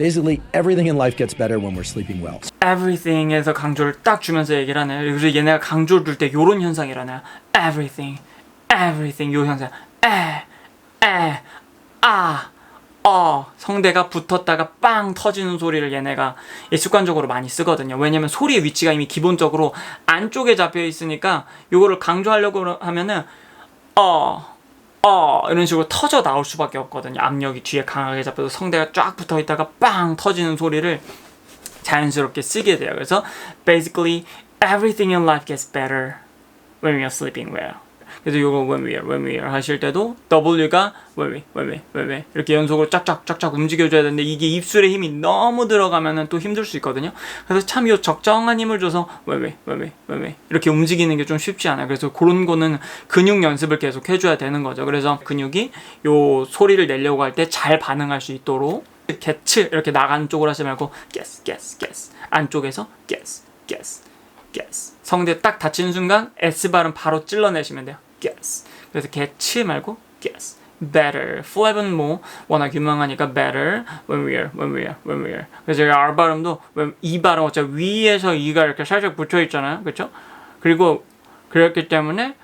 Basically, everything in life gets better when we're sleeping well. everything에서 강조를 딱 주면서 얘기를 하네요. 그래서 얘네가 강조를 줄 때 요런 현상이 일어나요. everything, everything 요 현상. 에, 에, 아, 어 성대가 붙었다가 빵 터지는 소리를 얘네가 이 습관적으로 많이 쓰거든요. 왜냐면 소리의 위치가 이미 기본적으로 안쪽에 잡혀 있으니까 요거를 강조하려고 하면은 어, 어 이런 식으로 터져 나올 수밖에 없거든요. 압력이 뒤에 강하게 잡혀서 성대가 쫙 붙어 있다가 빵 터지는 소리를 자연스럽게 쓰게 돼요. 그래서 basically everything in life gets better when we are sleeping well. 그래서 요거 when we are, when we are 하실 때도 W가 when we, when we, when we 이렇게 연속으로 쫙쫙 쫙쫙 움직여줘야 되는데 이게 입술에 힘이 너무 들어가면은 또 힘들 수 있거든요. 그래서 참요 적정한 힘을 줘서 when we, when we, when we 이렇게 움직이는 게 좀 쉽지 않아요. 그래서 그런 거는 근육 연습을 계속 해줘야 되는 거죠. 그래서 근육이 요 소리를 내려고 할 때 잘 반응할 수 있도록 개츠 이렇게 나간 쪽으로 하지 말고 guess, guess, guess 안쪽에서 guess, guess, guess 성대 딱 닫히는 순간 S 발음 바로 찔러내시면 돼요. Guess 그래서 개츠 말고 guess better 플랩은 뭐 워낙 유명하니까 better when we are when we are when we are 그래서 여기 R 발음도 when 이 발음 어차피 위에서 이가 이렇게 살짝 붙어 있잖아요 그렇죠 그리고 그렇기 때문에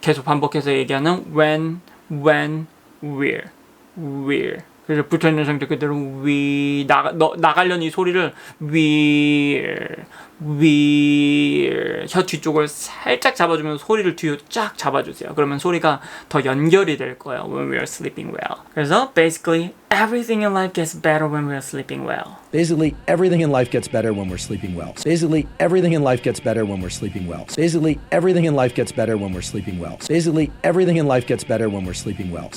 계속 반복해서 얘기하는 when when where where 그래서 붙어 있는 상태 그대로 we 나가 너, 나가려는 이 소리를 where where 혀 뒤쪽을 살짝 잡아주면 소리를 뒤로 쫙 잡아주세요. 그러면 소리가 더 연결이 될 거예요. When we are sleeping well. 그래서 basically everything in life gets better when we are sleeping well. Basically, everything in life gets better when we're sleeping well. Basically, everything in life gets better when we're sleeping well. Basically, everything in life gets better when we're sleeping well. Basically, everything in life gets better when we're sleeping well.